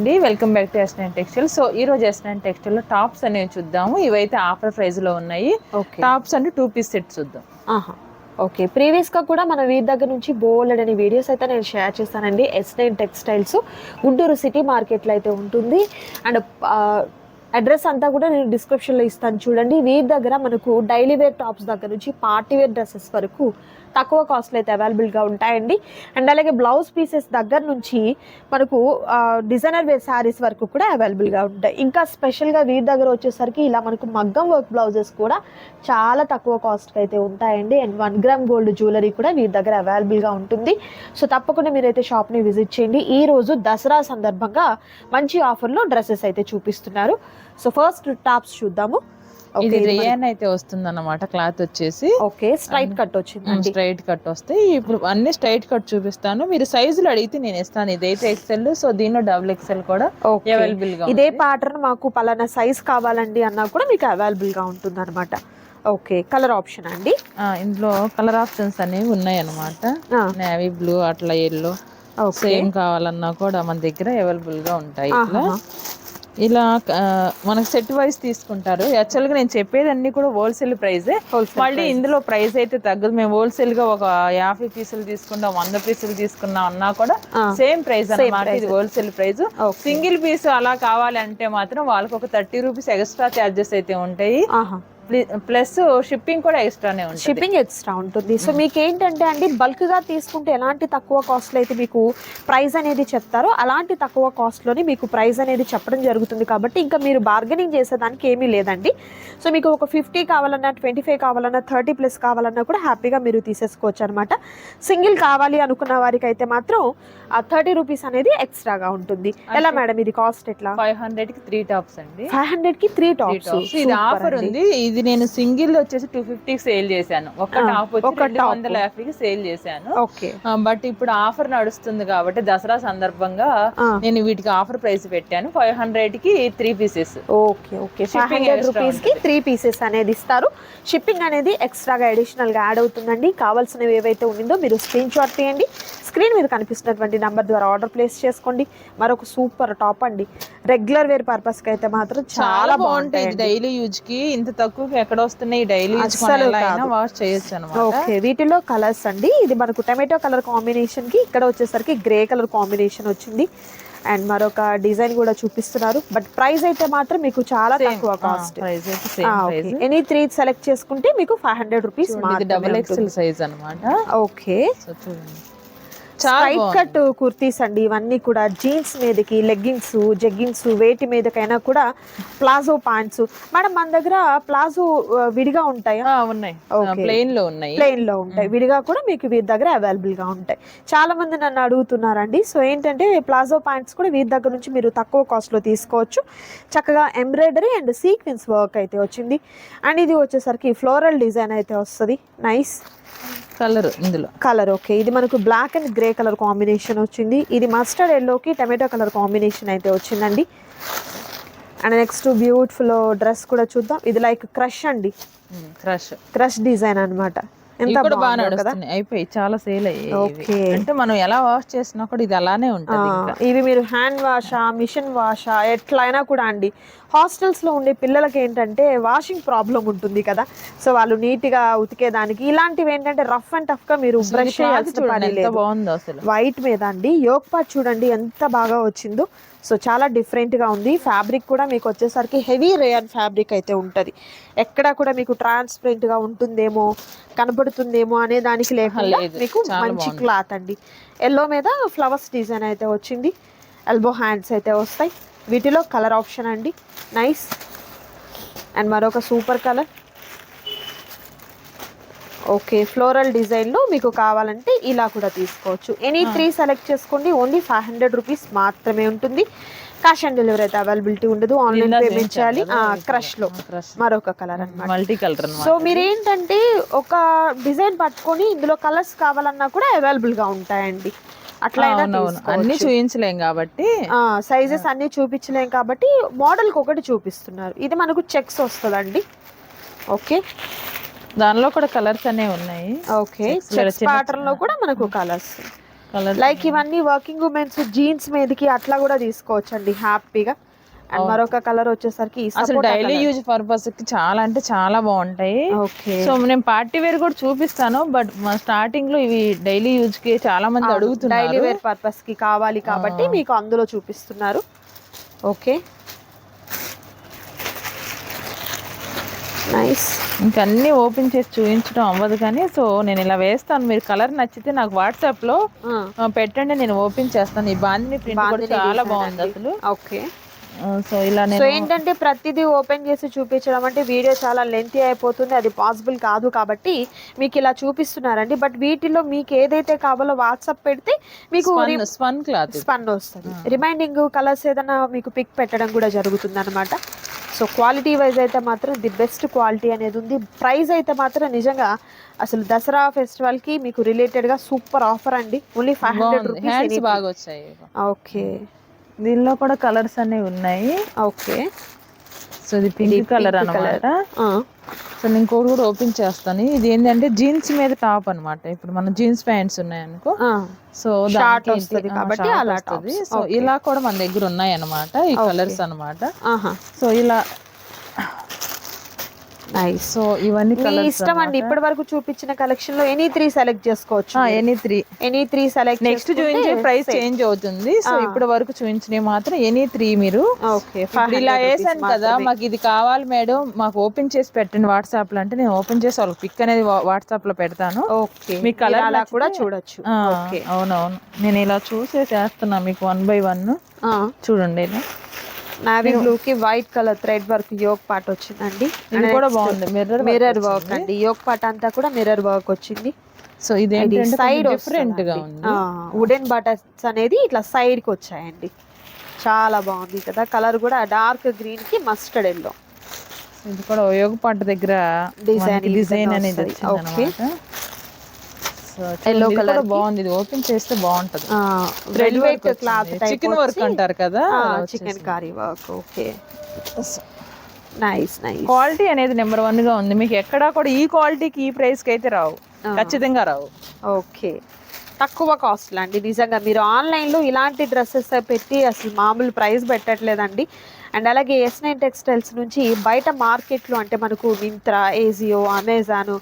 అండి. Welcome back to SN textile so ఈ రోజు ఎస్ఎన్ టెక్స్టైల్లో టాప్స్ అనేవి చూద్దాము. ఇవైతే ఆఫర్ ప్రైస్లో ఉన్నాయి టాప్స్ అంటే టూ పీస్ సెట్ చూద్దాం. ఆహా. ఓకే. ప్రీవియస్గా కూడా మన వీరి దగ్గర నుంచి బోల్డ్ అనే వీడియోస్ అయితే నేను షేర్ చేస్తానండి. S nine textiles Guntur city మార్కెట్లో అయితే ఉంటుంది. అండ్ అడ్రస్ అంతా కూడా నేను డిస్క్రిప్షన్లో ఇస్తాను చూడండి. వీరి దగ్గర మనకు డైలీ వేర్ టాప్స్ దగ్గర నుంచి పార్టీ వేర్ డ్రెస్సెస్ వరకు తక్కువ కాస్ట్లో అయితే అవైలబుల్గా ఉంటాయండి. అండ్ అలాగే బ్లౌజ్ పీసెస్ దగ్గర నుంచి మనకు డిజైనర్ వేర్ శారీస్ వరకు కూడా అవైలబుల్గా ఉంటాయి. ఇంకా స్పెషల్గా వీరి దగ్గర వచ్చేసరికి ఇలా మనకు మగ్గం వర్క్ బ్లౌజెస్ కూడా చాలా తక్కువ కాస్ట్కి అయితే ఉంటాయండి. And one gram gold jewellery కూడా వీరి దగ్గర అవైలబుల్గా ఉంటుంది. సో తప్పకుండా మీరైతే షాప్ని విజిట్ చేయండి. ఈ రోజు దసరా సందర్భంగా మంచి ఆఫర్లో డ్రెస్సెస్ అయితే చూపిస్తున్నారు. సో ఫస్ట్ టాప్స్ చూద్దాము. ఇది రియాన్ అయితే వస్తుంది అన్నమాట క్లాత్ వచ్చేసి. ఓకే స్ట్రైట్ కట్ వచ్చిందండి స్ట్రైట్ కట్ వస్తాయి ఇప్పుడు అన్ని స్ట్రైట్ కట్ చూపిస్తాను. మీరు సైజులు అడిగితే నేను ఇస్తాను. ఇదైతే ఎక్సెల్ సో దీనిలో డబుల్ ఎక్సెల్ కూడా అవైలబుల్గా ఇదే. ప్యాటర్న్ మాకు పలానా సైజ్ కావాలండి అన్నా కూడా మీకు అవైలబుల్గా ఉంటుంది అనమాట ఓకే కలర్ ఆప్షన్ అండి. ఇందులో కలర్ ఆప్షన్స్ అనేవి ఉన్నాయి అన్నమాట ఆ, నేవీ బ్లూ అట్లా ఎల్లో సేమ్ కావాలన్నా కూడా మన దగ్గర అవైలబుల్గా ఉంటాయి. ఇలా మనకు సెట్ వైస్ తీసుకుంటారు. యాక్చువల్గా నేను చెప్పేది అన్ని కూడా హోల్సేల్ ప్రైజే మళ్ళీ ఇందులో ప్రైస్ అయితే తగ్గదు. మేము హోల్సేల్గా ఒక యాభై పీసులు తీసుకున్నాం వంద పీసులు తీసుకున్నాం అన్నా కూడా. సేమ్ ప్రైస్ అన్నమాట. ఇది హోల్సేల్ ప్రైస్. సింగిల్ పీస్ అలా కావాలి అంటే మాత్రం వాళ్ళకి ఒక థర్టీ రూపీస్ ఎక్స్ట్రా చార్జెస్ అయితే ఉంటాయి. ప్లస్ షిప్పింగ్ కూడా ఎక్స్ట్రానే ఉంటుంది. షిప్పింగ్ ఎక్స్ట్రా ఉంటుంది. సో మీకు ఏంటంటే అండి బల్క్గా తీసుకుంటే ఎలాంటి తక్కువ కాస్ట్లో అయితే మీకు ప్రైస్ అనేది చెప్తారో అలాంటి తక్కువ కాస్ట్లోనే మీకు ప్రైస్ అనేది చెప్పడం జరుగుతుంది. కాబట్టి ఇంకా మీరు బార్గెనింగ్ చేసేదానికి ఏమీ లేదండి. సో మీకు ఒక ఫిఫ్టీ కావాలన్నా ట్వంటీ ఫైవ్ కావాలన్నా థర్టీ ప్లస్ కావాలన్నా కూడా హ్యాపీగా మీరు తీసేసుకోవచ్చు అనమాట సింగిల్ కావాలి అనుకున్న వారికి అయితే మాత్రం ఆ థర్టీ రూపీస్ అనేది ఎక్స్ట్రాగా ఉంటుంది. ఎలా మేడం ఇది కాస్ట్ ఎట్లా? ఫైవ్ హండ్రెడ్కి త్రీ టాప్స్ అండి. ఫైవ్ హండ్రెడ్కి త్రీ టాప్స్. ఇది ఆఫర్ ఉంది. ఇది నేను సింగిల్ వచ్చేసి టూ ఫిఫ్టీ సేల్ చేశాను. ఒక టాప్ వచ్చి రెండు. వందల యాభైకి సేల్ చేశాను. ఓకే. బట్ ఇప్పుడు ఆఫర్ నడుస్తుంది కాబట్టి దసరా సందర్భంగా నేను వీటికి ఆఫర్ ప్రైస్ పెట్టాను. ఫైవ్ హండ్రెడ్కి three pieces okay okay. Five Shipping hundred extra రూపీస్కి త్రీ పీసెస్ అనేది ఇస్తారు. షిప్పింగ్ అనేది ఎక్స్ట్రాగా అడిషనల్గా యాడ్ అవుతుందండి. కావాల్సినవి ఏవైతే ఉండిందో మీరు స్క్రీన్ షాట్ తీయండి. స్క్రీన్ మీద కనిపిస్తున్నటువంటి నంబర్ ద్వారా ఆర్డర్ ప్లేస్ చేసుకోండి. మరొక సూపర్ టాప్ అండి. రెగ్యులర్ వేర్ పర్పస్కి అయితే మాత్రం చాలా బాగుంటాయి. డైలీ యూజ్కి ఇంత తక్కువ ఎక్కడ వస్తున్నాయి డైలీ కాదు. వాష్ చేయొచ్చు అనమాట ఓకే వీటిలో కలర్స్ అండి. ఇది మనకు టమాటో కలర్ కాంబినేషన్కి ఇక్కడ వచ్చేసరికి గ్రే కలర్ కాంబినేషన్ వచ్చింది. అండ్ మరొక డిజైన్ కూడా చూపిస్తున్నారు. బట్ ప్రైస్ అయితే మాత్రం మీకు చాలా తక్కువ కాస్ట్. ఎనీ త్రీ సెలెక్ట్ చేసుకుంటే మీకు five hundred rupees double XL size అన్నమాట. ఓకే. స్ట్రైట్ కట్ కుర్తీస్ అండి. ఇవన్నీ కూడా జీన్స్ మీదకి లెగ్గిన్స్ జెగ్గిన్స్ వేటి మీదకైనా కూడా ప్లాజో ప్యాంట్స్. మేడం మన దగ్గర ప్లాజో విడిగా ఉంటాయా? ఉన్నాయి. ప్లెయిన్లో ఉన్నాయి. ప్లెయిన్లో ఉంటాయి విడిగా కూడా మీకు వీరి దగ్గర అవైలబుల్గా ఉంటాయి. చాలా మంది నన్ను అడుగుతున్నారండి. సో ఏంటంటే ప్లాజో ప్యాంట్స్ కూడా వీరి దగ్గర నుంచి మీరు తక్కువ కాస్ట్లో తీసుకోవచ్చు. చక్కగా ఎంబ్రాయిడరీ అండ్ సీక్వెన్స్ వర్క్ అయితే వచ్చింది. అండ్ ఇది వచ్చేసరికి ఫ్లోరల్ డిజైన్ అయితే వస్తుంది. నైస్ కలర్ ఇందులో. Colour okay. ఇది మనకు black and grey colour combination వచ్చింది. ఇది మస్టర్డ్ ఎల్లోకి టమాటో కలర్ కాంబినేషన్ అయితే వచ్చిందండి. అండ్ నెక్స్ట్ బ్యూటిఫుల్ డ్రెస్ కూడా చూద్దాం. ఇది లైక్ క్రష్ అండి. క్రష్. క్రష్ డిజైన్ అన్నమాట. ఎంత బాగా కదా. అయిపోయి చాలా సేల్ అయ్యాయి. Okay. అంటే మనం ఎలా వాష్ చేసినా కూడా ఇది అలానే ఉంటది ఇవి మీరు హ్యాండ్ వాషా మిషన్ వాషా ఎట్లయినా కూడా అండి. హాస్టల్స్లో ఉండే పిల్లలకి ఏంటంటే వాషింగ్ ప్రాబ్లం ఉంటుంది కదా. సో వాళ్ళు నీట్గా ఉతికేదానికి ఇలాంటివి ఏంటంటే రఫ్ అండ్ టఫ్గా మీరు బ్రష్ చేయాల్సిన పని లేదు. వైట్ మీద అండి యోగ్ పార్ట్ చూడండి ఎంత బాగా వచ్చిందో. సో చాలా different గా ఉంది. ఫ్యాబ్రిక్ కూడా మీకు వచ్చేసరికి హెవీ రేయన్ ఫ్యాబ్రిక్ అయితే ఉంటుంది. ఎక్కడ కూడా మీకు transparent గా ఉంటుందేమో కనబడుతుందేమో అనే దానికి లేకుండా మీకు మంచి. క్లాత్ అండి. ఎల్లో మీద ఫ్లవర్స్ డిజైన్ అయితే వచ్చింది. ఎల్బో హ్యాండ్స్ అయితే వస్తాయి. వీటిలో కలర్ ఆప్షన్ అండి. నైస్ అండ్ మరొక సూపర్ కలర్ ఓకే ఫ్లోరల్ డిజైన్లో మీకు కావాలంటే ఇలా కూడా తీసుకోవచ్చు. ఎనీ త్రీ సెలెక్ట్ చేసుకోండి. ఓన్లీ ఫైవ్ హండ్రెడ్ రూపీస్ మాత్రమే ఉంటుంది. క్యాష్ ఆన్ డెలివరీ అయితే అవైలబిలిటీ ఉండదు. ఆన్లైన్ పేమెంట్ చేయాలి. క్రష్లో. మరొక కలర్ అన్నమాట. మల్టీ కలర్ సో మీరు ఏంటంటే ఒక డిజైన్ పట్టుకొని ఇందులో కలర్స్ కావాలన్నా కూడా అవైలబుల్గా ఉంటాయండి. అట్లా అన్ని చూపించలేం కాబట్టి. సైజెస్ అన్ని చూపించలేం కాబట్టి మోడల్కి ఒకటి చూపిస్తున్నారు. ఇది మనకు చెక్స్ వస్తుందండి. ఓకే. దానిలో కూడా కలర్స్ అనేవి ఉన్నాయి. ఓకే. ప్యాటర్న్లో కూడా మనకు కలర్స్ కలర్ లైక్ ఇవన్నీ వర్కింగ్ ఉమెన్స్ జీన్స్ మీదకి అట్లా కూడా తీసుకోవచ్చు అండి హ్యాపీగా. అండ్ మరొక కలర్ వచ్చేసరికి అసలు డైలీ యూజ్ పర్పస్కి చాలా అంటే చాలా బాగుంటాయి. ఓకే సో నేను పార్టీ వేర్ కూడా చూపిస్తాను బట్ స్టార్టింగ్లో ఇవి డైలీ యూజ్కి చాలా మంది డైలీ అడుగుతున్నారు. వేర్ పర్పస్కి కావాలి కాబట్టి మీకు అందులో చూపిస్తున్నారు. ఓకే నైస్ ఇంకా అన్ని ఓపెన్ చేసి చూపించడం అవ్వదు కానీ సో నేను ఇలా వేస్తాను. మీరు కలర్ నచ్చితే నాకు వాట్సాప్లో పెట్టండి నేను ఓపెన్ చేస్తాను. ఈ బాందిని ప్రింట్ కూడా చాలా బాగుంది అసలు. ఓకే సో ఇలా సో ఏంటంటే ప్రతిదీ ఓపెన్ చేసి చూపించడం అంటే వీడియో చాలా లెంతీ అయిపోతుంది అది పాసిబుల్ కాదు కాబట్టి మీకు ఇలా చూపిస్తున్నారండి. బట్ వీటిలో మీకు ఏదైతే కావాలో వాట్సాప్ పెడితే మీకు స్పన్ క్లాత్ స్పన్ వస్తుంది. రిమైండింగ్ కలర్స్ ఏదైనా మీకు పిక్ పెట్టడం కూడా జరుగుతుంది అనమాట సో క్వాలిటీ వైజ్ అయితే మాత్రం ది బెస్ట్ క్వాలిటీ అనేది ఉంది. ప్రైస్ అయితే మాత్రం నిజంగా అసలు దసరా ఫెస్టివల్కి మీకు రిలేటెడ్గా సూపర్ ఆఫర్ అండి. ఓన్లీ ఫైవ్ హండ్రెడ్ రూపీస్ బాగా వచ్చాయి. ఓకే దీనిలో కూడా కలర్స్ అనేవి ఉన్నాయి. ఓకే. సో ఇది పింక్ కలర్ అన్నమాట. సో నేను ఇంకోటి కూడా ఓపెన్ చేస్తాను. ఇది ఏంటంటే జీన్స్ మీద టాప్ అన్నమాట. ఇప్పుడు మన జీన్స్ ప్యాంట్స్ ఉన్నాయి అనుకో సో వస్తది ఆ, కాబట్టి అలా వస్తది. సో. ఇలా కూడా మన దగ్గర ఉన్నాయి అన్నమాట ఈ కలర్స్ అన్నమాట. సో ఇలా నైస్ సో ఇవన్నీ మీ ఇష్టం అండి. ఇప్పటి వరకు చూపించిన కలెక్షన్లో ఎనీ త్రీ సెలెక్ట్ చేసుకోవచ్చు. Any three any three select next చూపించే ప్రైస్ చేంజ్ అవుతుంది. సో ఇప్పటి వరకు చూపించినవి మాత్రం ఎనీ త్రీ మీరు. ఓకే ఇలా వేసాను కదా మాకు ఇది కావాలి మేడం మాకు ఓపెన్ చేసి పెట్టండి వాట్సాప్లో అంటే నేను ఓపెన్ చేసి వాళ్ళకి పిక్ అనేది వాట్సాప్లో పెడతాను. ఓకే మీ colour అలా కూడా చూడొచ్చు. అవునవును. నేను ఇలా చూసేసి వేస్తున్నా మీకు వన్ బై వన్ చూడండి ఇలా. నావీ బ్లూ కి white colour thread work yoke part వచ్చిందండి. ఇది కూడా బాగుంది. మిర్రర్ మిర్రర్ వర్క్ అండి. యోగ్ పార్ట్ అంతా కూడా మిర్రర్ వర్క్ వచ్చింది. సో ఇది ఏంటంటే సైడ్ డిఫరెంట్గా ఉంది. వుడెన్ బటన్స్ అనేది ఇట్లా సైడ్కి వచ్చాయండి. చాలా బాగుంది కదా. కలర్ కూడా డార్క్ గ్రీన్కి మస్టర్డ్ ఎల్లో ఇది కూడా యోగ పాట దగ్గర డిజైన్ విధంగా అనేది వస్తది. వచ్చింది Okay. అనమాట సో Yellow ఇది colour కూడా కి. బాగుంది. ఇది ఓపెన్ చేస్తే బాగుంటది. Red white cloth chikan work అంటారు కదా chikan kari work okay nice nice quality అనేది నెంబర్ వన్గా ఉంది. మీకు ఎక్కడా కూడా ఈ క్వాలిటీకి ఈ ప్రైస్కి అయితే రావు. ఖచ్చితంగా రావు. ఓకే తక్కువ కాస్ట్ అండి నిజంగా. మీరు ఆన్లైన్లో ఇలాంటి డ్రెస్సెస్ పెట్టి అసలు మామూలు ప్రైస్ పెట్టట్లేదండి. అండ్ అలాగే ఎస్ నైన్ టెక్స్టైల్స్ నుంచి బయట మార్కెట్లో అంటే మనకు మింత్రా ఏజియో అమెజాన్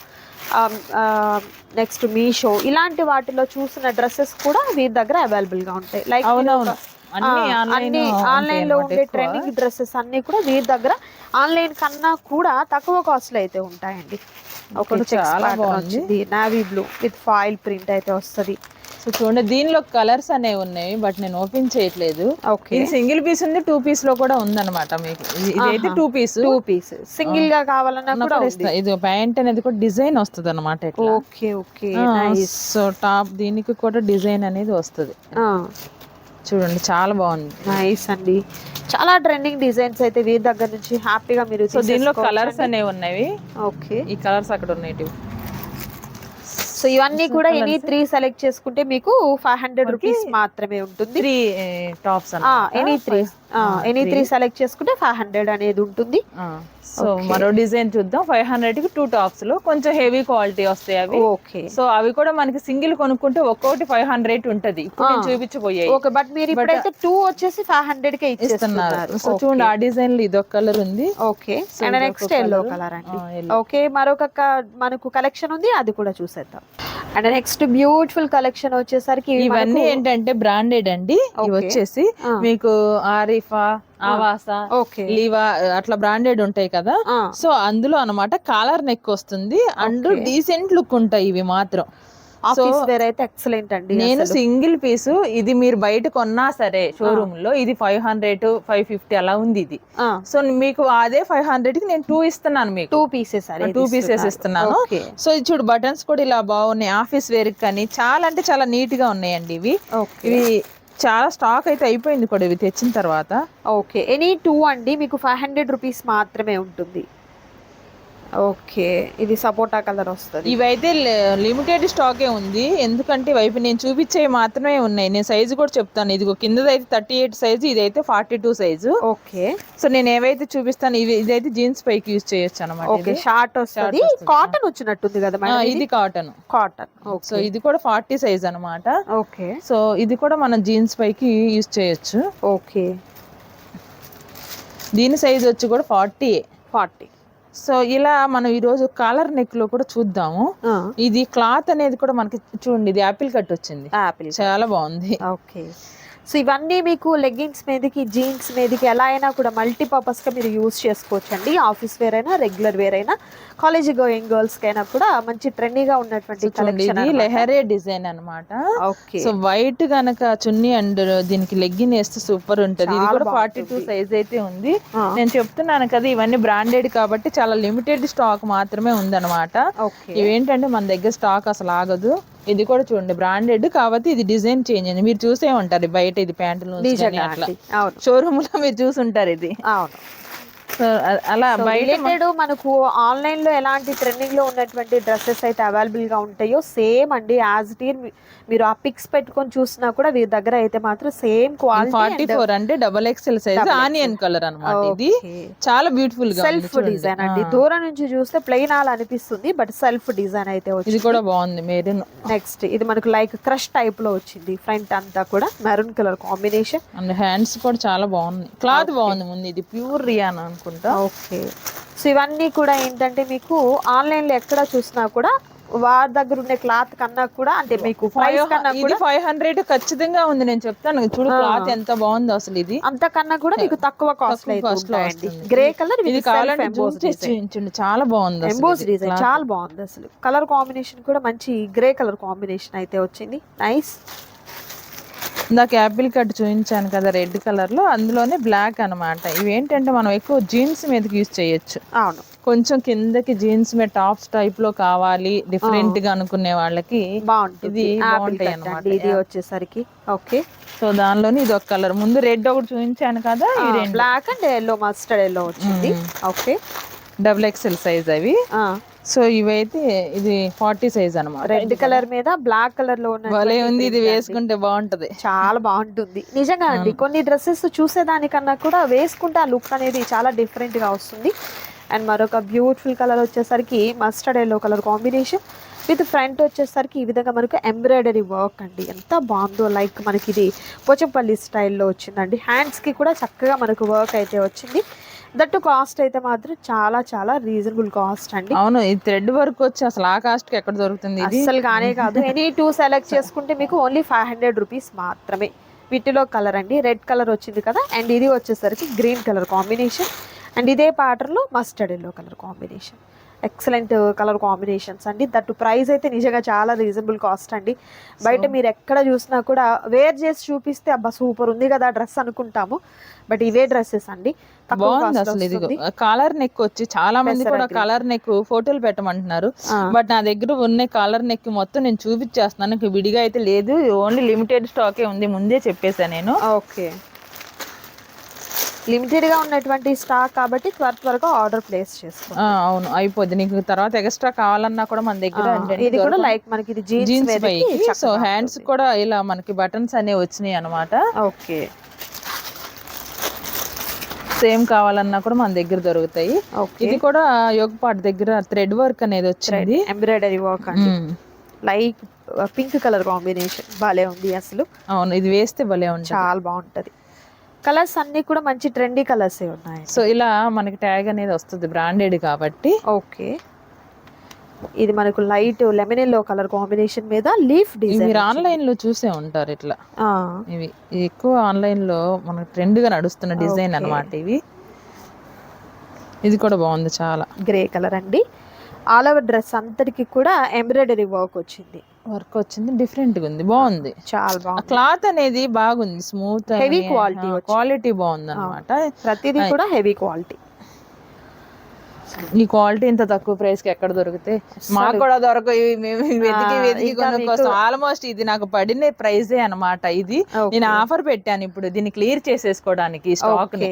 నెక్స్ట్ మీషో ఇలాంటి వాటిలో చూసిన డ్రెస్సెస్ కూడా వీరి దగ్గర అవైలబుల్గా ఉంటాయి. లైక్ అన్ని ఆన్లైన్లో ఉండే ట్రెండింగ్ డ్రెస్సెస్ అన్ని కూడా వీరి దగ్గర ఆన్లైన్ కన్నా కూడా తక్కువ కాస్ట్లో అయితే ఉంటాయండి. ఒక ఇప్పుడు చాలా బాగుంది. Navy blue with foil print అయితే వస్తది. సో చూడండి దీనిలో కలర్స్ అనేవి ఉన్నాయి బట్ నేను ఓపెన్ చేయట్లేదు. ఓకే. ఇది సింగిల్ పీస్ ఉంది టూ పీస్లో కూడా ఉందన్నమాట మీకు. ఇది- ఇదైతే టూ పీస్. టూ పీసెస్ సింగిల్గా కావాలన్నా ఉంది. ఇది ప్యాంట్ అనేది కూడా డిజైన్ వస్తుంది అనమాట okay okay. Nice. So top దీనికి కూడా డిజైన్ అనేది వస్తుంది. చూడండి చాలా బాగుంది. నైస్ అండి. చాలా ట్రెండింగ్ డిజైన్స్ అయితే వీరి దగ్గర నుంచి హ్యాపీగా మీరు సో దీనిలో కలర్స్ అనేవి ఉన్నవి. ఓకే. ఈ కలర్స్ అక్కడ ఉన్నాయి. సో ఇవన్నీ కూడా ఎనీ త్రీ సెలెక్ట్ చేసుకుంటే మీకు ఫైవ్ హండ్రెడ్ రూపీస్ మాత్రమే ఉంటుంది. Three tops any three. Any three select చేసుకుంటే ఫైవ్ హండ్రెడ్ అనేది ఉంటుంది. సో మరో డిజైన్ చూద్దాం. ఫైవ్ హండ్రెడ్కి టూ టాప్స్లో కొంచెం హెవీ క్వాలిటీ వస్తాయి అవి. ఓకే సో అవి కూడా మనకి సింగిల్ కొనుక్కుంటే ఒక్కొక్కటి ఫైవ్ హండ్రెడ్ ఉంటది. ఇప్పుడు నేను చూపించబోయాయి. ఓకే బట్ మీరు ఇప్పుడైతే టూ వచ్చేసి ఫైవ్ హండ్రెడ్ కే ఇస్తున్నారు. సో చూడండి ఆ డిజైన్లో ఇదొక కలర్ ఉంది. Okay and next yellow colour అండి. ఓకే మరొక మనకు కలెక్షన్ ఉంది అది కూడా చూసేద్దాం. అండ్ నెక్స్ట్ బ్యూటిఫుల్ కలెక్షన్ వచ్చేసరికి ఇవి ఇవన్నీ ఏంటంటే బ్రాండెడ్ అండి. ఇవి. వచ్చేసి. మీకు ఆరిఫా ఆవాస లీవా అట్లా బ్రాండెడ్ ఉంటాయి కదా. సో అందులో అన్నమాట కాలర్ నెక్ వస్తుంది. అండ్. డీసెంట్ లుక్ ఉంటాయి ఇవి మాత్రం. ఆఫీస్ వేర్ అయితే ఎక్సలెంట్ అండి నేను. సింగిల్ పీస్ ఇది మీరు బయట కొన్నా సరే షోరూమ్లో ఇది ఫైవ్ హండ్రెడ్ ఫైవ్ ఫిఫ్టీ అలా ఉంది ఇది. సో మీకు అదే ఫైవ్ హండ్రెడ్కి నేను టూ ఇస్తున్నాను మీకు. టూ పీసెస్ టూ పీసెస్ ఇస్తున్నాను. సో ఇది చూడు బటన్స్ కూడా ఇలా బాగున్నాయి. ఆఫీస్ వేర్ కానీ చాలా అంటే చాలా నీట్గా ఉన్నాయండి ఇవి. ఇవి చాలా స్టాక్ అయితే అయిపోయింది కూడా ఇవి తెచ్చిన తర్వాత. ఓకే ఎనీ టూ అండి మీకు ఫైవ్ హండ్రెడ్ రూపీస్ మాత్రమే ఉంటుంది. ఓకే. ఇది సపోటా కలర్ వస్తుంది. ఇవైతే లిమిటెడ్ స్టాకే ఉంది. ఎందుకంటే వైపు నేను చూపించేవి మాత్రమే ఉన్నాయి. నేను సైజు కూడా చెప్తాను. ఇదిగో కిందదైతే థర్టీ ఎయిట్ సైజు ఇదైతే forty two size. Okay. So నేను ఏవైతే చూపిస్తాను ఇవి ఇదైతే జీన్స్ పైకి యూజ్ చేయొచ్చు అనమాట ఓకే. షార్ట్ వస్తుంది. కాటన్ వచ్చినట్టుంది కదా ఇది? కాటన్. కాటన్. సో ఇది కూడా ఫార్టీ సైజ్ అన్నమాట. ఓకే. సో ఇది కూడా మనం జీన్స్ పైకి యూజ్ చేయొచ్చు. ఓకే. దీని సైజ్ వచ్చి కూడా ఫార్టీ ఫార్టీ. సో ఇలా మనం ఈరోజు కాలర్ నెక్లో కూడా చూద్దాము. ఇది క్లాత్ అనేది కూడా మనకి చూడండి ఇది యాపిల్ కట్ వచ్చింది. యాపిల్ చాలా బాగుంది. ఓకే. సో ఇవన్నీ మీకు లెగ్గిన్స్ మీదకి జీన్స్ మీదకి ఎలా అయినా కూడా మల్టీపర్పస్గా మీరు యూస్ చేసుకోవచ్చు అండి ఆఫీస్ వేర్ అయినా రెగ్యులర్ వేర్ అయినా కాలేజ్ గోయింగ్ గర్ల్స్ కైనా కూడా మంచి ట్రెండీగా ఉన్నటువంటి కలెక్షన్ లెహరే డిజైన్ అన్నమాట. ఓకే. సో వైట్ గనక చున్నీ అండ్ దీనికి లెగ్గిన్ వేస్తే సూపర్ ఉంటది. ఇది కూడా ఫార్టీ టూ సైజ్ అయితే ఉంది. నేను చెప్తున్నాను కదా ఇవన్నీ బ్రాండెడ్ కాబట్టి చాలా లిమిటెడ్ స్టాక్ మాత్రమే ఉందన్నమాట. ఇవేంటంటే మన దగ్గర స్టాక్ అసలు ఆగదు. ఇది కూడా చూడండి బ్రాండెడ్ కాబట్టి ఇది డిజైన్ చేంజ్ అయింది మీరు చూసే ఉంటారు బయట ఇది ప్యాంటులు అట్లా. అవును. షోరూమ్లో మీరు చూసి ఉంటారు ఇది. అవును. అలా రిలేటెడ్ మనకు ఆన్లైన్లో ఎలాంటి ట్రెండింగ్లో ఉన్నటువంటి డ్రెస్సెస్ అయితే అవైలబుల్గా ఉంటాయో సేమ్ అండి యాజ్ ఇట్ మీరు ఆ పిక్స్ పెట్టుకొని చూసినా కూడా వీరి దగ్గర అయితే మాత్రం సేమ్ ఫార్టీ క్వాలిటీ ఫోర్ అంటే double XL size onion colour అన్నమాట ఇది. చాలా బ్యూటిఫుల్గా సెల్ఫ్. డిజైన్ అండి. దూరం నుంచి చూస్తే ప్లెయిన్ అలా అనిపిస్తుంది బట్ సెల్ఫ్ డిజైన్ అయితే ఇది వచ్చింది కూడా బాగుంది మెరూన్ నెక్స్ట్ ఇది మనకు లైక్ క్రష్ టైప్లో వచ్చింది ఫ్రంట్ అంతా కూడా maroon colour combination. And hands కూడా చాలా బాగుంది క్లాత్ బాగుంది ముందు ఇది ప్యూర్ రియాన్? అనుకుంటా. ఓకే. సో ఇవన్నీ కూడా ఏంటంటే మీకు ఆన్లైన్లో ఎక్కడ చూసినా కూడా వారి దగ్గర ఉండే క్లాత్ కన్నా కూడా అంటే మీకు ప్రైస్ కన్నా కూడా ఫైవ్ హండ్రెడ్ ఖచ్చితంగా ఉంది. నేను చెప్తాను. చూడు క్లాత్ ఎంత బాగుందో అసలు ఇది. అంతకన్నా కూడా మీకు తక్కువ కాస్ట్లో. గ్రే కలర్ ఇది కావాలంటే చూపించండి. చాలా బాగుంది ఎంబోస్. డిజైన్. చాలా బాగుంది అసలు. కలర్ కాంబినేషన్ కూడా మంచి గ్రే కలర్ కాంబినేషన్ అయితే వచ్చింది. నైస్. ఇందాక యాపిల్ కట్ చూపించాను కదా రెడ్ కలర్లో అందులోనే బ్లాక్ అన్నమాట. ఇవి ఏంటంటే మనం ఎక్కువ జీన్స్ మీదకి యూజ్ చేయొచ్చు. అవును. కొంచెం కిందకి జీన్స్ మీద టాప్స్ టైప్లో కావాలి డిఫరెంట్గా అనుకునే వాళ్ళకి బాగుంటుంది. ఇది బాగుంటాయి ఇది వచ్చేసరికి. ఓకే. సో దానిలోని ఇది ఒక కలర్. ముందు రెడ్ ఒకటి చూపించాను కదా black and yellow mustard yellow వచ్చింది. ఓకే. డబుల్ ఎక్స్ఎల్ సైజ్ అవి. సో ఇవైతే ఇది ఫార్టీ సైజ్ అనమాట రెడ్ కలర్ మీద బ్లాక్ కలర్లో భలే ఉంది ఇది వేసుకుంటే బాగుంటది. చాలా బాగుంటుంది. నిజంగా అండి కొన్ని డ్రెస్సెస్ చూసేదానికన్నా కూడా వేసుకుంటే ఆ లుక్ అనేది చాలా డిఫరెంట్గా వస్తుంది. అండ్ మరొక బ్యూటిఫుల్ కలర్ వచ్చేసరికి mustard yellow colour combination with front వచ్చేసరికి ఈ విధంగా మనకు ఎంబ్రాయిడరీ వర్క్ అండి. ఎంత బాగుందో లైక్ మనకి ఇది పోచంపల్లి స్టైల్లో వచ్చిందండి. హ్యాండ్స్కి కూడా చక్కగా మనకు వర్క్ అయితే వచ్చింది. దట్టు కాస్ట్ అయితే మాత్రం చాలా చాలా రీజనబుల్ కాస్ట్ అండి. అవును ఈ థ్రెడ్ వర్క్ వచ్చి అసలు ఆ కాస్ట్కి ఎక్కడ దొరుకుతుంది ఇది? అస్సలు కానే కాదు. ఎనీ టూ సెలెక్ట్ చేసుకుంటే మీకు ఓన్లీ ఫైవ్ హండ్రెడ్ రూపీస్ మాత్రమే. వీటిలో కలర్ అండి. రెడ్ కలర్ వచ్చింది కదా? అండ్ ఇది వచ్చేసరికి గ్రీన్ కలర్ కాంబినేషన్ అండ్ ఇదే ప్యాటర్న్లో mustard yellow colour combination excellent colour combinations అండి. దట్టు ప్రైస్ అయితే నిజంగా చాలా రీజనబుల్ కాస్ట్ అండి. బయట మీరు ఎక్కడ చూసినా కూడా వేర్ చేసి చూపిస్తే అబ్బా సూపర్ ఉంది కదా డ్రెస్ అనుకుంటాము. బట్ ఇవే డ్రెస్సెస్ అండి. బాగుంది అసలు ఇది. కలర్ నెక్ వచ్చి చాలా మంది కూడా. కలర్ నెక్ ఫోటోలు పెట్టమంటున్నారు. బట్ నా దగ్గర ఉన్న కలర్ నెక్ మొత్తం నేను చూపించేస్తున్నాను. విడిగా అయితే లేదు. ఓన్లీ లిమిటెడ్ స్టాకే ఉంది. ముందే చెప్పేసాను నేను. ఓకే. లిమిటెడ్గా ఉన్నటువంటి స్టాక్ కాబట్టి త్వర త్వరగా ఆర్డర్ ప్లేస్ చేసుకో ఆ, అవును. అయిపోద్ది. నీకు తర్వాత ఎక్స్ట్రా కావాలన్నా కూడా మన దగ్గర ఇది కూడా లైక్ మనకి ఇది జీన్స్ జీన్స్ మీదకి పైకి. సో హ్యాండ్స్ కూడా ఇలా మనకి బటన్స్ అనేవి వచ్చినాయి అనమాట ఓకే. సేమ్ కావాలన్నా కూడా మన దగ్గర దొరుకుతాయి. ఓకే. ఇది కూడా యోగపాట్ దగ్గర థ్రెడ్ వర్క్ అనేది వచ్చింది. ఎంబ్రాయిడరీ వర్క్ అండి. Like pink colour combination. భలే ఉంది అసలు. అవును ఇది వేస్తే భలే ఉంటుంది. చాలా బాగుంటది. కలర్స్ అన్ని కూడా మంచి ట్రెండీ కలర్స్ ఉన్నాయి. సో ఇలా మనకి ట్యాగ్ అనేది వస్తుంది బ్రాండెడ్ కాబట్టి. ఓకే. ఇది మనకు light lemon yellow colour combination మీద లీఫ్ డిజైన్ మీరు ఆన్లైన్లో చూసే ఉంటారు ఇట్లా. ఇవి ఎక్కువ ఆన్లైన్లో మనకు ట్రెండ్గా నడుస్తున్న డిజైన్. అన్నమాట ఇవి. ఇది కూడా బాగుంది చాలా. గ్రే కలర్ అండి. ఆల్ ఓవర్ డ్రెస్ అంతటికి కూడా ఎంబ్రాయిడరీ వర్క్ వచ్చింది. వర్క్ వచ్చింది డిఫరెంట్గా ఉంది బాగుంది. చాలా బాగుంది. క్లాత్ అనేది బాగుంది స్మూత్ quality వచ్చింది. క్వాలిటీ బాగుంది అనమాట ప్రతిదీ కూడా హెవీ క్వాలిటీ. ఈ క్వాలిటీ ఇంత తక్కువ ప్రైస్కి ఎక్కడ దొరికితే? మాకు కూడా దొరకవు. మేము వెతికి వెతికి కొనుక్కోసం ఆల్మోస్ట్ ఇది నాకు పడిన ప్రైజే అన్నమాట ఇది. నేను ఆఫర్ పెట్టాను ఇప్పుడు దీన్ని క్లియర్ చేసేసుకోవడానికి స్టాక్ని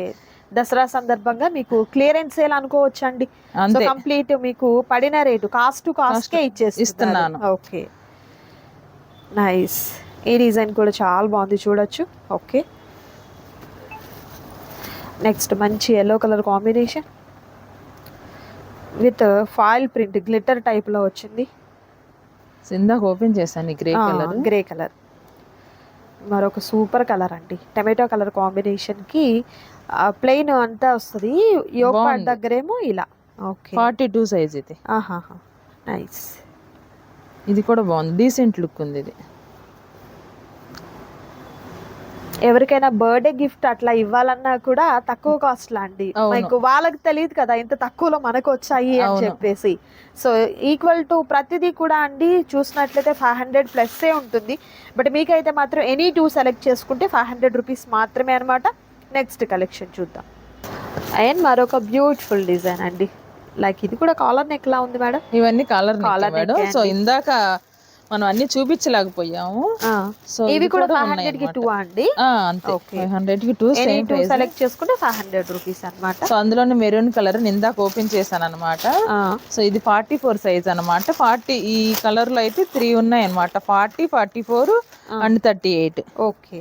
దసరా సందర్భంగా మీకు క్లియరెన్స్ సేల్ అనుకోవచ్చు అండి సో అంతే. కంప్లీట్ మీకు పడిన రేటు కాస్ట్ కాస్ట్ కే ఇచ్చేస్తున్నాను ఇస్తున్నాను. ఓకే. నైస్ ఈ డిజైన్ కూడా చాలా బాగుంది. చూడొచ్చు. ఓకే నెక్స్ట్ మంచి yellow colour combination with foil print glitter టైప్లో వచ్చింది. ఇందాక ఓపెన్ చేశాను గ్రే కలర్ గ్రే కలర్ మరొక సూపర్ కలర్ అండి. టమాటో కలర్ కాంబినేషన్కి ప్లెయిన్ అంతా వస్తుంది. Yoke part. దగ్గరేమో ఇలా. ఓకే ఫార్టీ టూ సైజ్ ఇది. ఆహాహా. నైస్ ఇది కూడా బాగుంది. డీసెంట్ లుక్ ఉంది ఇది. ఎవరికైనా బర్త్డే గిఫ్ట్ అట్లా ఇవ్వాలన్నా కూడా తక్కువ కాస్ట్ లా అండి. అవును. మీకు వాళ్ళకి తెలియదు కదా ఇంత తక్కువలో మనకు వచ్చాయి అని. చెప్పేసి. సో ఈక్వల్ టు ప్రతిదీ కూడా అండి చూసినట్లయితే ఫైవ్ హండ్రెడ్ ప్లస్ ఉంటుంది. బట్ మీకైతే మాత్రం ఎనీ టూ సెలెక్ట్ చేసుకుంటే ఫైవ్ హండ్రెడ్ రూపీస్ మాత్రమే అనమాట నెక్స్ట్ కలెక్షన్ చూద్దాం. అండ్ మరొక బ్యూటిఫుల్ డిజైన్ అండి. లైక్ ఇది కూడా కాలర్ నెక్ లా ఉంది మేడం. ఇవన్నీ కలర్ Collar మేడం. సో. ఇందాక మనం అన్ని చూపించలేకపోయాము. సో ఇవి ఇది కూడా ఫైవ్ హండ్రెడ్కి. టూ అండి. అంతే. ఫైవ్ హండ్రెడ్కి టూ సేమ్ టూ సెలెక్ట్ చేసుకుంటే ఫైవ్ హండ్రెడ్ రూపీస్ అనమాట సో అందులోనే మెరూన్ కలర్ ఇందాక ఓపెన్ చేశాను అనమాట సో ఇది ఫార్టీ ఫోర్ సైజ్ అనమాట ఫార్టీ ఈ కలర్లో అయితే త్రీ ఉన్నాయి అనమాట forty forty four and thirty eight okay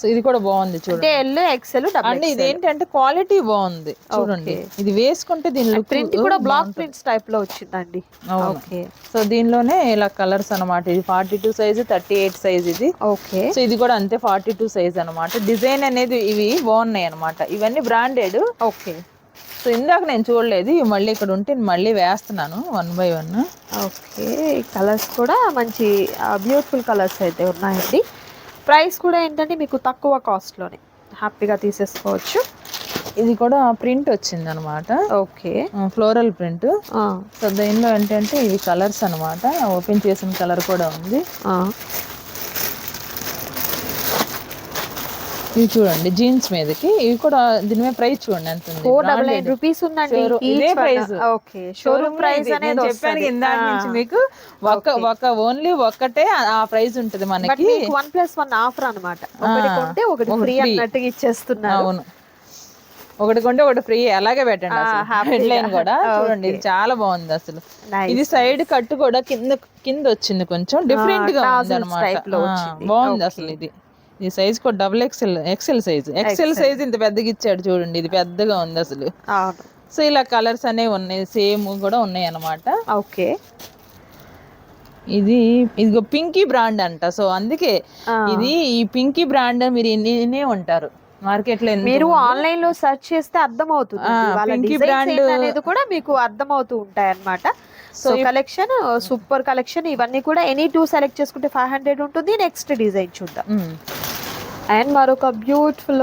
so ఇది కూడా బాగుంది చూడండి. ఎల్ ఎక్సెల్ అంటే ఇది ఏంటంటే క్వాలిటీ బాగుంది. చూడండి. ఇది వేసుకుంటే దీని లుక్ ప్రింట్ కూడా బ్లాక్ ప్రింట్స్ టైప్లో వచ్చిందండి. ఓకే సో దీనిలోనే ఇలా కలర్స్ అన్నమాట. ఇది forty two size thirty eight size ఇది. ఓకే సో ఇది కూడా అంతే ఫార్టీ టూ సైజ్ అనమాట డిజైన్ అనేది ఇవి బాగున్నాయి అనమాట ఇవన్నీ బ్రాండెడ్ ఓకే సో ఇందాక నేను చూడలేదు. మళ్ళీ ఇక్కడ ఉంటే మళ్ళీ వేస్తున్నాను one by one okay colours కూడా మంచి బ్యూటిఫుల్ కలర్స్ అయితే ఉన్నాయండి. ప్రైస్ కూడా ఏంటంటే మీకు తక్కువ కాస్ట్లోనే. హ్యాపీగా తీసేసుకోవచ్చు. ఇది కూడా ప్రింట్ వచ్చింది అనమాట ఓకే ఫ్లోరల్ ప్రింట్. సో దీనిలో ఏంటంటే ఇవి కలర్స్ అన్నమాట. ఓపెన్ చేసిన కలర్ కూడా ఉంది. ఇవి చూడండి జీన్స్ మీదకి. ఇవి కూడా దీని మీద ప్రైస్ చూడండి ఎంత ఉంది? Four double. నైన్ రూపీస్ ఉందండి ఇదే price. ఓకే షోరూమ్ ప్రైస్ ఇది. అనేది చెప్పాను ఆ. నుంచి మీకు. ఒక ఒక ఓన్లీ ఒక్కటే ఆ- ప్రైస్ ఉంటది మనకి. మీకు వన్ ప్లస్ వన్ ఆఫర్ అన్నమాట. ఒకటి కొంటే ఒకటి ఒకటి ఫ్రీ free. అన్నట్టుగా ఇచ్చేస్తున్నారు. అవును. ఒకటి కొంటే ఒకటి ఫ్రీ అలాగే పెట్టండి హెడ్ లైన్. కూడా. చూడండి ఇది చాలా బాగుంది అసలు. ఇది సైడ్ కట్ కూడా కింద కింద వచ్చింది కొంచెం. డిఫరెంట్గా ఉంది అనమాట. బాగుంది. అసలు ఇది. ఈ సైజ్ కూడా double XL XL size XL size ఇంత పెద్దగా ఇచ్చాడు చూడండి ఇది పెద్దగా ఉంది అసలు. సో ఇలా కలర్స్ అనేవి ఉన్నాయి సేమ్ కూడా ఉన్నాయి అన్నమాట. ఓకే. ఇది ఇది పింకీ బ్రాండ్ అంట. సో అందుకే. ఇది ఈ పింకీ బ్రాండ్ మీరు ఇన్నే ఉంటారు. మార్కెట్లో మీరు ఆన్లైన్లో సెర్చ్ చేస్తే అర్థం అవుతుంది డిజైన్స్ brand- అనేది కూడా మీకు అర్థం అవుతూ ఉంటాయి అన్నమాట సో కలెక్షన్ సూపర్ కలెక్షన్ ఇవన్నీ కూడా ఎనీ టూ సెలెక్ట్ చేసుకుంటే ఫైవ్ హండ్రెడ్ ఉంటుంది. నెక్స్ట్ డిజైన్ చూద్దాం. అండ్ మరొక బ్యూటిఫుల్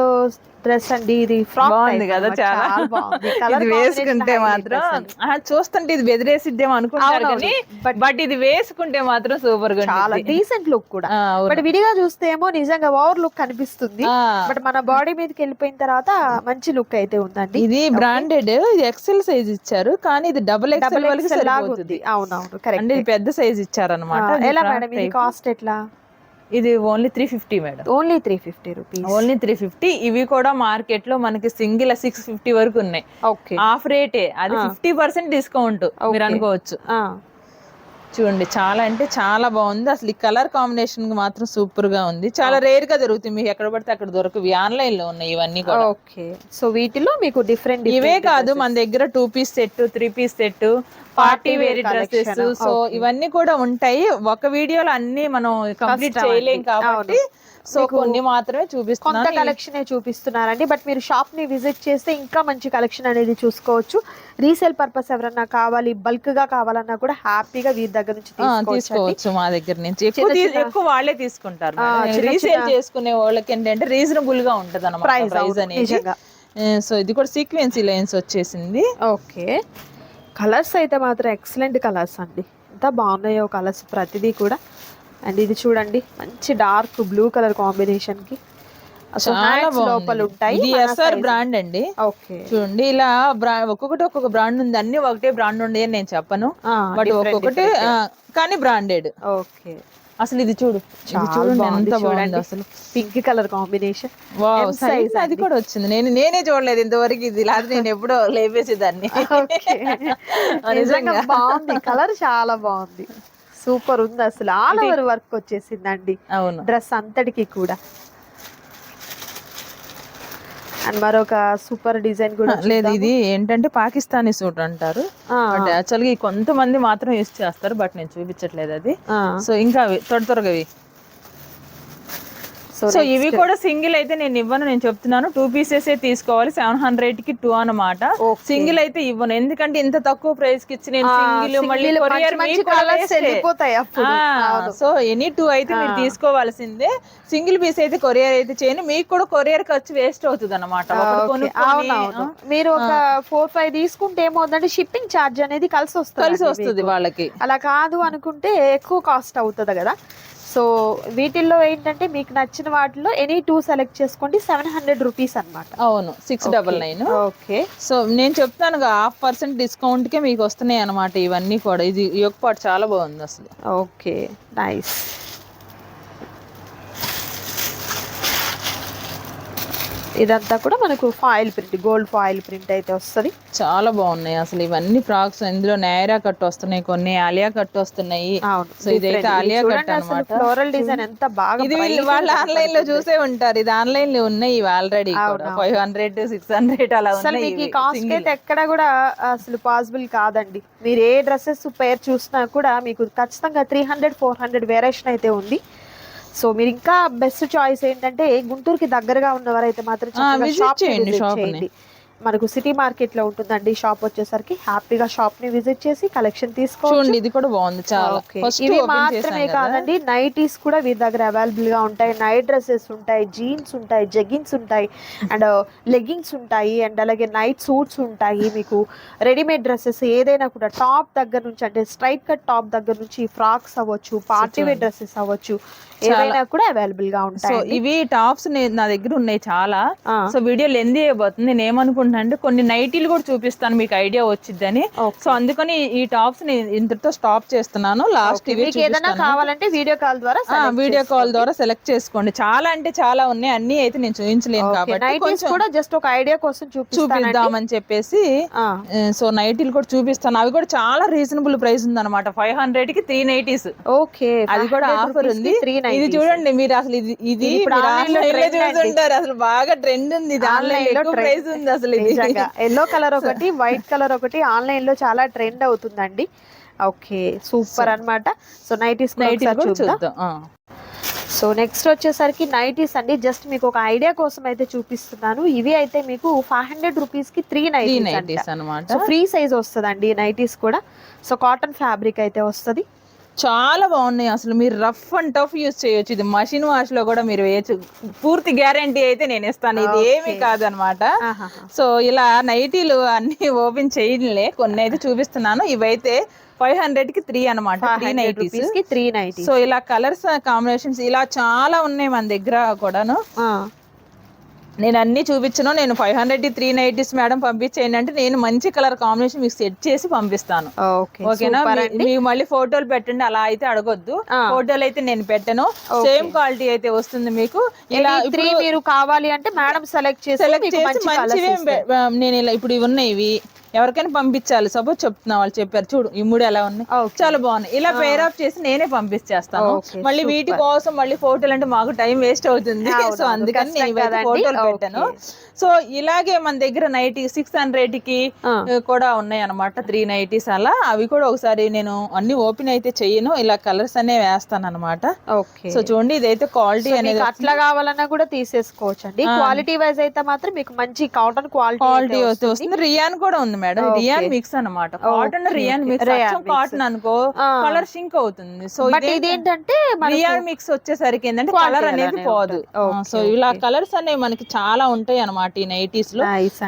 డ్రెస్ అండి ఇది ఫ్రాక్ బాగుంది కదా చాలా. ఇది వేసుకుంటే మాత్రం చూస్తుంటే ఇది బెదిరేసిద్దేమో అనుకుంటారు. కానీ బట్ ఇది వేసుకుంటే మాత్రం సూపర్గా చాలా. డీసెంట్ లుక్ కూడా. బట్ విడిగా చూస్తే ఏమో నిజంగా ఓవర్ లుక్ కనిపిస్తుంది. బట్ మన బాడీ మీదకి వెళ్ళిపోయిన తర్వాత మంచి లుక్ అయితే ఉందండి. ఇది బ్రాండెడ్ ఇది ఎక్సెల్ సైజ్ ఇచ్చారు కానీ ఇది డబుల్ ఎక్సెల్ అవునవును కరెక్ట్ ఇది పెద్ద సైజ్ ఇచ్చారనమాట ఎలా మేడం ఇది కాస్ట్ ఎట్లా? ఇది only three fifty madam only three fifty rupees only three fifty ఇవి కూడా మార్కెట్లో మనకి సింగిల్ సిక్స్ ఫిఫ్టీ వరకు ఉన్నాయి. హాఫ్ రేటే అది ఫిఫ్టీ పర్సెంట్ డిస్కౌంట్ మీరు. అనుకోవచ్చు. చూడండి చాలా అంటే చాలా బాగుంది. అసలు ఈ కలర్ కాంబినేషన్ మాత్రం సూపర్గా ఉంది. చాలా రేర్గా దొరుకుతుంది మీకు ఎక్కడ పడితే అక్కడ దొరకవి. ఆన్లైన్లో ఉన్నాయి ఇవన్నీ కూడా. ఓకే. సో వీటిలో మీకు డిఫరెంట్ ఇవే కాదు మన దగ్గర two piece set three piece set party wear dresses. So. ఇవన్నీ కూడా ఉంటాయి. ఒక వీడియోలో అన్ని మనం కంప్లీట్ చేయలేం. కాబట్టి సో కొన్ని మాత్రమే కొంత చూపిస్తున్నాను కలెక్షన్ చూపిస్తున్నారండి. బట్ మీరు షాప్ని విజిట్ చేస్తే ఇంకా మంచి కలెక్షన్ అనేది చూసుకోవచ్చు. రీసేల్ పర్పస్ ఎవరన్నా కావాలి బల్క్గా కావాలన్నా కూడా హ్యాపీగా వీరి దగ్గర నుంచి తీసుకోవచ్చు మా దగ్గర నుంచి. ఎక్కువ వాళ్ళే తీసుకుంటారు రీసేల్ చేసుకునే వాళ్ళకి ఏంటంటే రీజనబుల్గా ఉంటది అనమాట ప్రైస్ అనేది. సో ఇది కూడా సీక్వెన్సీ లైన్స్ వచ్చేసింది. ఓకే. కలర్స్ అయితే మాత్రం ఎక్సలెంట్ కలర్స్ అండి. ఎంత బాగున్నాయో కలర్స్ ప్రతిదీ కూడా. అండ్ ఇది చూడండి మంచి డార్క్ బ్లూ కలర్ కాంబినేషన్కి. అసలు చాలా లోపల ఉంటాయి ఇది ఎస్ఆర్. బ్రాండ్ అండి. ఓకే చూడండి ఇలా ఒక్కొక్కటి ఒక్కొక్క బ్రాండ్ ఉంది. అన్ని ఒకటే బ్రాండ్ ఉంది అని నేను చెప్పను. బట్ ఒక్కొక్కటి కానీ బ్రాండెడ్ ఓకే అసలు ఇది చూడు చూడండి ఎంత బాగుంది. అసలు. Pink colour combination wow size అది కూడా వచ్చింది. నేను నేనే చూడలేదు ఇంతవరకు ఇది. లేకపోతే నేను ఎప్పుడో లేపేసేదాన్ని. నిజంగా. బాగుంది. కలర్ చాలా బాగుంది. సూపర్ ఉంది అసలు. ఆల్ ఓవర్ వర్క్ వచ్చేసిందండి. అవును. డ్రెస్ అంతటికి కూడా. అండ్ మరొక సూపర్ డిజైన్ కూడా లేదు ఇది ఏంటంటే పాకిస్తానీ సూట్ అంటారు. బట్ యాక్చువల్గా కొంతమంది మాత్రం యూస్ చేస్తారు బట్ నేను చూపించట్లేదు అది. సో ఇంకా అవి త్వర త్వరగా సో ఇవి కూడా సింగిల్ అయితే నేను ఇవ్వను నేను చెప్తున్నాను. టూ పీసెస్ తీసుకోవాలి సెవెన్ హండ్రెడ్కి టూ అన్నమాట. Okay. సింగిల్ అయితే ఇవ్వను ఎందుకంటే ఇంత తక్కువ ప్రైస్కి ఇచ్చి నేను సింగిల్ మళ్ళీ కొరియర్. సో ఎనీ టూ అయితే మీరు తీసుకోవాల్సిందే. సింగిల్ పీస్ అయితే కొరియర్ అయితే చేయను మీకు కూడా కొరియర్ ఖర్చు వేస్ట్ అవుతుంది అనమాట మీరు ఒక ఫోర్ ఫైవ్ తీసుకుంటే ఏమవుతుందంటే షిప్పింగ్ ఛార్జ్ అనేది కలిసి వస్తుంది కలిసి వస్తుంది వాళ్ళకి. అలా కాదు అనుకుంటే ఎక్కువ కాస్ట్ అవుతుంది కదా. సో వీటిల్లో ఏంటంటే మీకు నచ్చిన వాటిలో ఎనీ టూ సెలెక్ట్ చేసుకోండి సెవెన్ హండ్రెడ్ రూపీస్ అనమాట అవును six double nine okay. So నేను చెప్తాను హాఫ్ పర్సెంట్ డిస్కౌంట్ కే మీకు వస్తున్నాయి అనమాట ఇవన్నీ కూడా. ఇది ఈ యొక్క పాటు చాలా బాగుంది అసలు. Okay nice. ఇదంతా కూడా మనకు foil print gold foil print అయితే వస్తుంది. చాలా బాగున్నాయి అసలు ఇవన్నీ ఫ్రాక్స్. ఇందులో నైరా కట్ వస్తున్నాయి కొన్ని ఆలియా కట్ వస్తున్నాయి. సో ఇదైతే ఆలియా కట్ అనమాట ఫ్లోరల్ డిజైన్ ఎంత బాగా ఇది వీళ్ళు ఆన్లైన్లో చూసే ఉంటారు. ఇది ఆన్లైన్లో ఉన్నాయి ఇవి already five hundred six hundred అలా అసలు మీకు ఈ. కాస్ట్ అయితే ఎక్కడ కూడా అసలు పాసిబుల్ కాదండి. మీరు ఏ డ్రెస్సెస్ పేర్ చూసినా కూడా మీకు ఖచ్చితంగా three hundred four hundred variation అయితే ఉంది. సో మీరు ఇంకా బెస్ట్ చాయిస్ ఏంటంటే గుంటూరుకి దగ్గరగా ఉన్నవారైతే మాత్రం చక్కగా చేయండి మనకు సిటీ మార్కెట్లో ఉంటుందండి షాప్ వచ్చేసరికి హ్యాపీగా షాప్ని విజిట్ చేసి కలెక్షన్ చూడండి ఇది కూడా బాగుంది చాలా. ఇవి మాత్రమే కాదండి నైటీస్ కూడా వీరి దగ్గర అవైలబుల్గా ఉంటాయి. నైట్ డ్రెస్సెస్ ఉంటాయి జీన్స్ ఉంటాయి జెగ్గిన్స్ ఉంటాయి అండ్ లెగ్గింగ్స్ ఉంటాయి అండ్ అలాగే నైట్ సూట్స్ ఉంటాయి మీకు. రెడీమేడ్ డ్రెస్సెస్ ఏదైనా కూడా టాప్ దగ్గర నుంచి అంటే స్ట్రైట్ కట్ టాప్ దగ్గర నుంచి ఫ్రాక్స్ అవ్వచ్చు పార్టీ వేర్ డ్రెస్సెస్ అవ్వచ్చు కూడా అవైలబుల్గా సో ఉంటాయి ఇవి టాప్స్ నా దగ్గర ఉన్నాయి చాలా. సో వీడియో లెందీ అయిపోతుంది. నేను ఏమనుకుంటున్నా అంటే కొన్ని నైటీలు కూడా చూపిస్తాను మీకు ఐడియా వచ్చిద్దని. సో అందుకని ఈ టాప్స్ ఇంతటితో స్టాప్ చేస్తున్నాను. లాస్ట్ ఇవి ఏదైనా కావాలంటే వీడియో కాల్ ద్వారా వీడియో కాల్ ద్వారా సెలెక్ట్ చేసుకోండి. చాలా అంటే చాలా ఉన్నాయి. అన్ని అయితే నేను చూపించలేను కాబట్టి కొంచెం కూడా జస్ట్ ఒక ఐడియా కోసం చూపిద్దామని చెప్పేసి. సో నైటీలు కూడా చూపిస్తాను. అవి కూడా చాలా రీజనబుల్ ప్రైస్ ఉంది అనమాట ఫైవ్ హండ్రెడ్కి త్రీ నైటీస్ ఓకే. అది కూడా ఆఫర్ ఉంది. ఇది చూడండి మీరు అసలు ఇది ఇది లో లో అండి. చూసుంటారు అసలు బాగా ట్రెండ్ ఉంది ఇది. ఆన్లైన్ ఎక్కువ ప్రైస్ ఉంది అసలు ఇది. ఎల్లో కలర్ ఒకటి వైట్ కలర్ ఒకటి ఆన్లైన్లో చాలా ట్రెండ్ అవుతుందండి. ఓకే సూపర్ అన్నమాట. సో నైటీస్ చూద్దాం. సో నెక్స్ట్ వచ్చేసరికి నైటీస్ అండి. జస్ట్ మీకు ఒక ఐడియా కోసం అయితే చూపిస్తున్నాను. ఇవి అయితే మీకు ఫైవ్ హండ్రెడ్ రూపీస్కి త్రీ నైటీస్ అనమాట సో ఫ్రీ సైజ్ వస్తుందండి నైటీస్ కూడా. సో కాటన్ ఫ్యాబ్రిక్ అయితే వస్తుంది. చాలా బాగున్నాయి. అసలు మీరు రఫ్ అండ్ టఫ్ యూస్ చేయొచ్చు. ఇది మషిన్ వాష్లో కూడా మీరు వేయచ్చు. పూర్తి గ్యారంటీ అయితే నేను ఇస్తాను. ఇది ఏమీ కాదనమాట. సో ఇలా నైటీలు అన్ని ఓపెన్ చేయలే కొన్ని అయితే చూపిస్తున్నాను. ఇవైతే ఫైవ్ హండ్రెడ్కి త్రీ అనమాట. త్రీ నైటీస్ త్రీ సో ఇలా కలర్స్ కాంబినేషన్స్ ఇలా చాలా ఉన్నాయి మన దగ్గర కూడాను. నేను అన్ని చూపించను నేను five hundred three nighties madam పంపించేయండి అంటే నేను మంచి కలర్ కాంబినేషన్ మీకు సెట్ చేసి పంపిస్తాను. ఓకే ఓకేనా మీ- మీకు మళ్ళీ ఫోటోలు పెట్టండి అలా అయితే అడగొద్దు. ఫోటోలు అయితే నేను పెట్టను. సేమ్ క్వాలిటీ అయితే వస్తుంది మీకు. ఇలా త్రీ మీరు కావాలి అంటే మేడం సెలెక్ట్ చేసి సెలెక్ట్ చేసి మంచి మంచివి నేను ఇలా ఇప్పుడు ఇవి ఉన్నాయి ఇవి. ఎవరికైనా పంపించాలి. సపోజ్ చెప్తున్నా వాళ్ళు చెప్పారు. చూడు ఈ మూడు ఎలా ఉన్నాయి. చాలా బాగున్నాయి. ఇలా పేర్ ఆఫ్ చేసి నేనే పంపించేస్తాను మళ్ళీ వీటి కోసం మళ్ళీ ఫోటోలు అంటే మాకు టైం వేస్ట్ అవుతుంది. సో అందుకని నేను. ఫోటోలు. పెట్టాను. సో ఇలాగే మన దగ్గర నైటీ సిక్స్ హండ్రెడ్కి కూడా ఉన్నాయి అనమాట త్రీ నైటీస్ అలా. అవి కూడా ఒకసారి నేను అన్ని ఓపెన్ అయితే చెయ్యను. ఇలా కలర్స్ అనే వేస్తాను అనమాట సో చూడండి ఇదైతే క్వాలిటీ అనేది అట్లా కావాలన్నా కూడా తీసేసుకోవచ్చు అండి క్వాలిటీ వైజ్ అయితే మాత్రం మీకు మంచి కాటన్ క్వాలిటీ క్వాలిటీ వస్తే వస్తుంది. రియాన్ కూడా ఉంది మేడం. రియాన్ మిక్స్ అనమాట కాటన్ రియాన్ మిక్స్ కాటన్ అనుకో. కలర్ షింక్ అవుతుంది. సో ఇదేంటంటే రియాన్ మిక్స్ వచ్చేసరికి ఏంటంటే కలర్ అనేది పోదు. సో ఇలా కలర్స్ అనేవి మనకి చాలా ఉంటాయి అనమాట ఈ నైటీస్లో.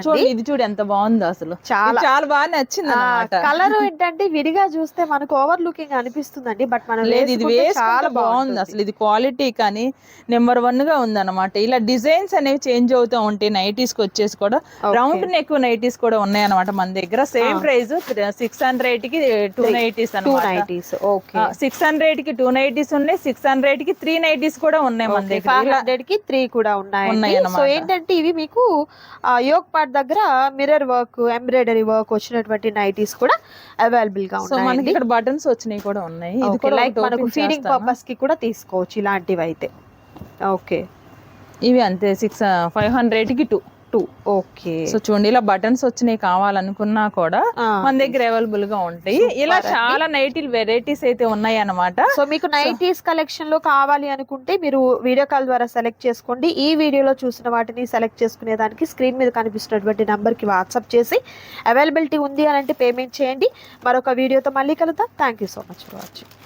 చూడండి ఇది చూడు ఎంత బాగుందో అసలు. చాలా. చాలా బాగా నచ్చింది అనమాట కలర్ ఏంటంటే విడిగా చూస్తే మనకు ఓవర్ లుకింగ్ అనిపిస్తుందండి బట్ మనం లేదు ఇది చాలా బాగుంది అసలు. ఇది క్వాలిటీ కానీ నెంబర్ వన్గా ఉంది అనమాట ఇలా డిజైన్స్ అనేవి చేంజ్ అవుతూ ఉంటాయి నైటీస్కి వచ్చేసి కూడా రౌండ్ నెక్ నైటీస్ కూడా ఉన్నాయి అనమాట మన దగ్గర సేమ్ ప్రైస్ సిక్స్ హండ్రెడ్కి two nighties nighties okay six హండ్రెడ్కి టూ నైటీస్ ఉన్నాయి సిక్స్ హండ్రెడ్కి త్రీ నైటీస్ కూడా ఉన్నాయి మన దగ్గర. ఫైవ్ హండ్రెడ్కి త్రీ కూడా ఉన్నాయి. సో ఏంటంటే ఇవి మీకు యోగ్ పార్ట్ దగ్గర మిర్రర్ వర్క్ ఎంబ్రాయిడరీ వర్క్ వచ్చినటువంటి నైటీస్ కూడా అవైలబుల్గా సో మనకి ఉన్నాయి ఇక్కడ బటన్స్ వచ్చినాయి కూడా ఉన్నాయి. ఇది లైక్ మనకు ఫీడింగ్. పర్పస్కి కూడా తీసుకోవచ్చు ఇలాంటివి అయితే ఓకే ఇవి అంతే సిక్స్ ఫైవ్ హండ్రెడ్కి టూ టూ. ఓకే. సో చూడండి ఇలా బటన్స్ వచ్చినాయి కావాలనుకున్నా కూడా మన దగ్గర అవైలబుల్గా ఉంటాయి. ఇలా చాలా నైటీలు వెరైటీస్ అయితే ఉన్నాయి అన్నమాట సో మీకు నైటీస్ కలెక్షన్లో కావాలి అనుకుంటే మీరు వీడియో కాల్ ద్వారా సెలెక్ట్ చేసుకోండి. ఈ వీడియోలో చూసిన వాటిని సెలెక్ట్ చేసుకునే దానికి స్క్రీన్ మీద కనిపిస్తున్నటువంటి నంబర్కి వాట్సాప్ చేసి అవైలబిలిటీ ఉంది అని అంటే పేమెంట్ చేయండి. మరొక వీడియోతో మళ్ళీ కలుద్దాం. Thank you so much for watching